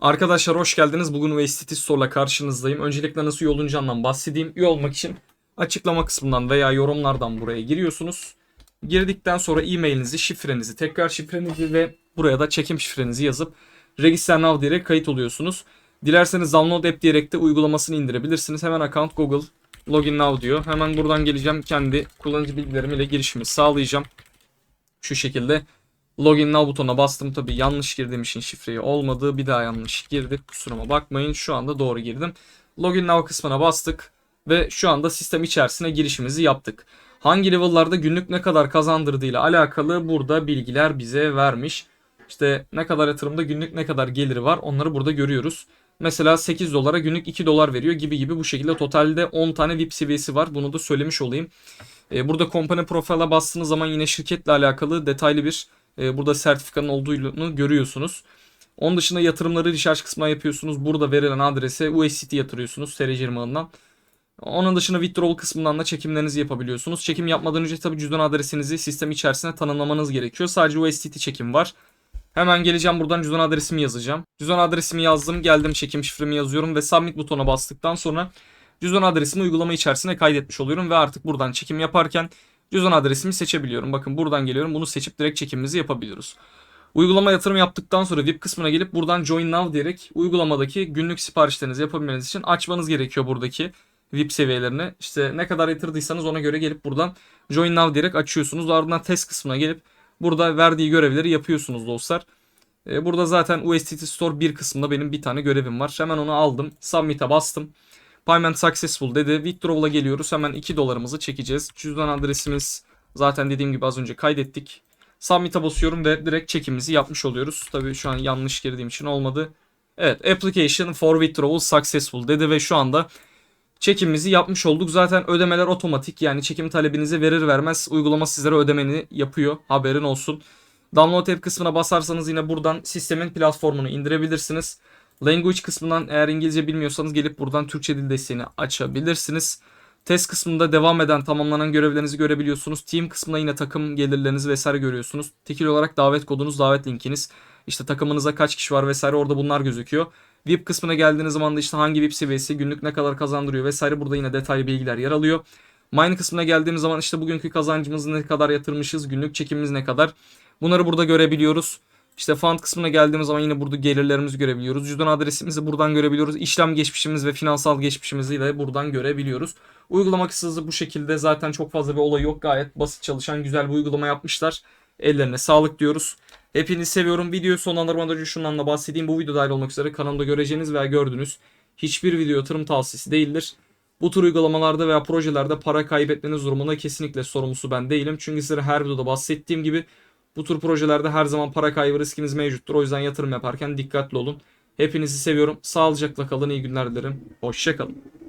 Arkadaşlar hoş geldiniz. Bugün USDT Store'la karşınızdayım. Öncelikle nasıl üye olunacağından bahsedeyim. Üye olmak için açıklama kısmından veya yorumlardan buraya giriyorsunuz. Girdikten sonra e-mailinizi, şifrenizi, tekrar şifrenizi ve buraya da çekim şifrenizi yazıp Register Now diyerek kayıt oluyorsunuz. Dilerseniz Download App diyerek de uygulamasını indirebilirsiniz. Hemen account Google Login Now diyor. Hemen buradan geleceğim. Kendi kullanıcı bilgilerim ile girişimi sağlayacağım. Şu şekilde Login Now butonuna bastım. Tabi yanlış girdiğim için şifreyi olmadı. Bir daha yanlış girdik. Kusuruma bakmayın. Şu anda doğru girdim. Login Now kısmına bastık. Ve şu anda sistem içerisine girişimizi yaptık. Hangi level'larda günlük ne kadar kazandırdığıyla alakalı burada bilgiler bize vermiş. İşte ne kadar yatırımda günlük ne kadar geliri var onları burada görüyoruz. Mesela 8 dolara günlük 2 dolar veriyor gibi gibi bu şekilde totalde 10 tane VIP seviyesi var. Bunu da söylemiş olayım. Ee, burada company profile'a bastığınız zaman yine şirketle alakalı detaylı bir e, burada sertifikanın olduğunu görüyorsunuz. Onun dışında yatırımları recharge kısmına yapıyorsunuz. Burada verilen adrese USDT yatırıyorsunuz TR20 ağından. Onun dışında withdrawal kısmından da çekimlerinizi yapabiliyorsunuz. Çekim yapmadan önce tabii cüzdan adresinizi sistem içerisine tanımlamanız gerekiyor. Sadece USDT çekim var. Hemen geleceğim buradan cüzdan adresimi yazacağım. Cüzdan adresimi yazdım. Geldim çekim şifremi yazıyorum ve submit butona bastıktan sonra cüzdan adresimi uygulama içerisine kaydetmiş oluyorum ve artık buradan çekim yaparken cüzdan adresimi seçebiliyorum. Bakın buradan geliyorum. Bunu seçip direkt çekimimizi yapabiliyoruz. Uygulama yatırım yaptıktan sonra VIP kısmına gelip buradan Join Now diyerek uygulamadaki günlük siparişlerinizi yapabilmeniz için açmanız gerekiyor buradaki VIP seviyelerini. İşte ne kadar yatırdıysanız ona göre gelip buradan Join Now diyerek açıyorsunuz. Ardından test kısmına gelip burada verdiği görevleri yapıyorsunuz dostlar. Ee, Burada zaten USDT Store bir kısmında benim bir tane görevim var. Hemen onu aldım. Submit'e bastım. Payment successful dedi. Withdrawal'a geliyoruz. Hemen 2 dolarımızı çekeceğiz. Cüzdan adresimiz zaten dediğim gibi az önce kaydettik. Submit'e basıyorum ve direkt çekimimizi yapmış oluyoruz. Tabii şu an yanlış girdiğim için olmadı. Evet application for withdrawal successful dedi ve şu anda çekimimizi yapmış olduk. Zaten ödemeler otomatik yani çekim talebinizi verir vermez uygulama sizlere ödemeni yapıyor. Haberin olsun. Download app kısmına basarsanız yine buradan sistemin platformunu indirebilirsiniz. Language kısmından eğer İngilizce bilmiyorsanız gelip buradan Türkçe dil desteğini açabilirsiniz. Test kısmında devam eden tamamlanan görevlerinizi görebiliyorsunuz. Team kısmında yine takım gelirlerinizi vesaire görüyorsunuz. Tekil olarak davet kodunuz, davet linkiniz. İşte takımınıza kaç kişi var vesaire orada bunlar gözüküyor. VIP kısmına geldiğiniz zaman da işte hangi VIP seviyesi, günlük ne kadar kazandırıyor vesaire burada yine detaylı bilgiler yer alıyor. Mine kısmına geldiğimiz zaman işte bugünkü kazancımızı ne kadar yatırmışız, günlük çekimimiz ne kadar. Bunları burada görebiliyoruz. İşte fund kısmına geldiğimiz zaman yine burada gelirlerimizi görebiliyoruz. Cüzdan adresimizi buradan görebiliyoruz. İşlem geçmişimiz ve finansal geçmişimizi de buradan görebiliyoruz. Uygulama kısası bu şekilde zaten çok fazla bir olay yok. Gayet basit çalışan güzel bir uygulama yapmışlar. Ellerine sağlık diyoruz. Hepinizi seviyorum. Videoyu sonlandırmadan önce şundan da bahsedeyim. Bu video dahil olmak üzere kanalımda göreceğiniz veya gördüğünüz hiçbir video yatırım tavsiyesi değildir. Bu tür uygulamalarda veya projelerde para kaybetmeniz durumunda kesinlikle sorumlusu ben değilim. Çünkü sizlere her videoda bahsettiğim gibi bu tür projelerde her zaman para kaybı riskiniz mevcuttur. O yüzden yatırım yaparken dikkatli olun. Hepinizi seviyorum. Sağlıcakla kalın. İyi günler dilerim. Hoşçakalın.